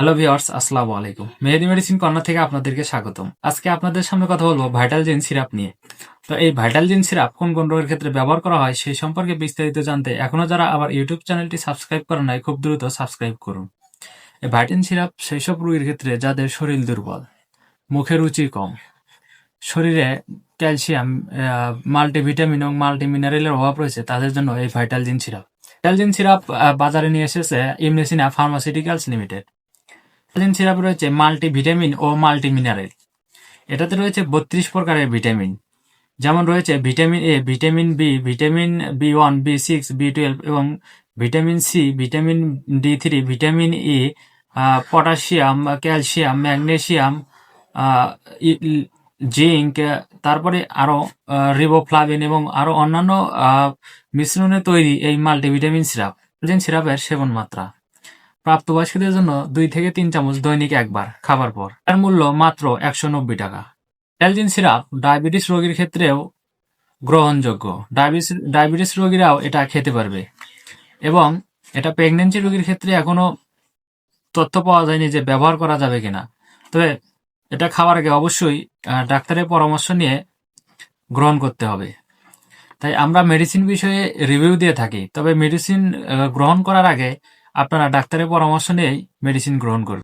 Hello viewers আসসালামু আলাইকুম। মেহেদি medicine corner থেকে আপনাদেরকে স্বাগতম। আজকে আপনাদের সামনে কথা বলব ভাইটাল জিন সিরাপ নিয়ে। তো এই ভাইটাল জিন সিরাপ কোন কোন রোগের ক্ষেত্রে ব্যবহার করা হয় সেই সম্পর্কে বিস্তারিত জানতে এখনও যারা আবার ইউটিউব চ্যানেলটি সাবস্ক্রাইব করেন নাই, খুব দ্রুত সাবস্ক্রাইব করুন। এই ভাইটাল সিরাপ সেই সব রোগীর ক্ষেত্রে যাদের শরীর দুর্বল, মুখে রুচি কম, শরীরে ক্যালসিয়াম মাল্টিভিটামিন এবং মাল্টিমিনারেলের অভাব রয়েছে, তাদের জন্য এই ভাইটাল জিন সিরাপ ভাইটাল জিন সিরাপ বাজারে নিয়ে এসেছে ইমনেসিনা ফার্মাসিউটিক্যালস লিমিটেড ভিটামিন সিরাপ রয়েছে মাল্টিভিটামিন ও মাল্টিমিনারেল এটাতে রয়েছে বত্রিশ প্রকারের ভিটামিন যেমন রয়েছে vitamin A vitamin B vitamin B one B six B twelve এবং vitamin C vitamin D three vitamin E potassium calcium magnesium zinc তারপরে আরও রিবোফ্লাভিন এবং আরও অন্যান্য মিশ্রণে তৈরি এই মাল্টিভিটামিন সিরাপ। সিরাপের সেবন মাত্রা প্রাপ্তবয়স্কদের জন্য দুই থেকে তিন চামচ দৈনিক একবার খাবার পর। এর মূল্য মাত্র একশো নব্বই টাকা। অ্যালজিন সিরাপ ডায়াবেটিস রোগীর ক্ষেত্রেও গ্রহণযোগ্য। ডায়াবেটিস ডায়াবেটিস রোগীরাও এটা খেতে পারবে। এবং এটা প্রেগনেন্সি রোগীর ক্ষেত্রে এখনও তথ্য পাওয়া যায়নি যে ব্যবহার করা যাবে কিনা। তবে এটা খাওয়ার আগে অবশ্যই ডাক্তারের পরামর্শ নিয়ে গ্রহণ করতে হবে। তাই আমরা মেডিসিন বিষয়ে রিভিউ দিয়ে থাকি। তবে মেডিসিন গ্রহণ করার আগে আপনারা ডাক্তারের পরামর্শ নিয়েই মেডিসিন গ্রহণ করুন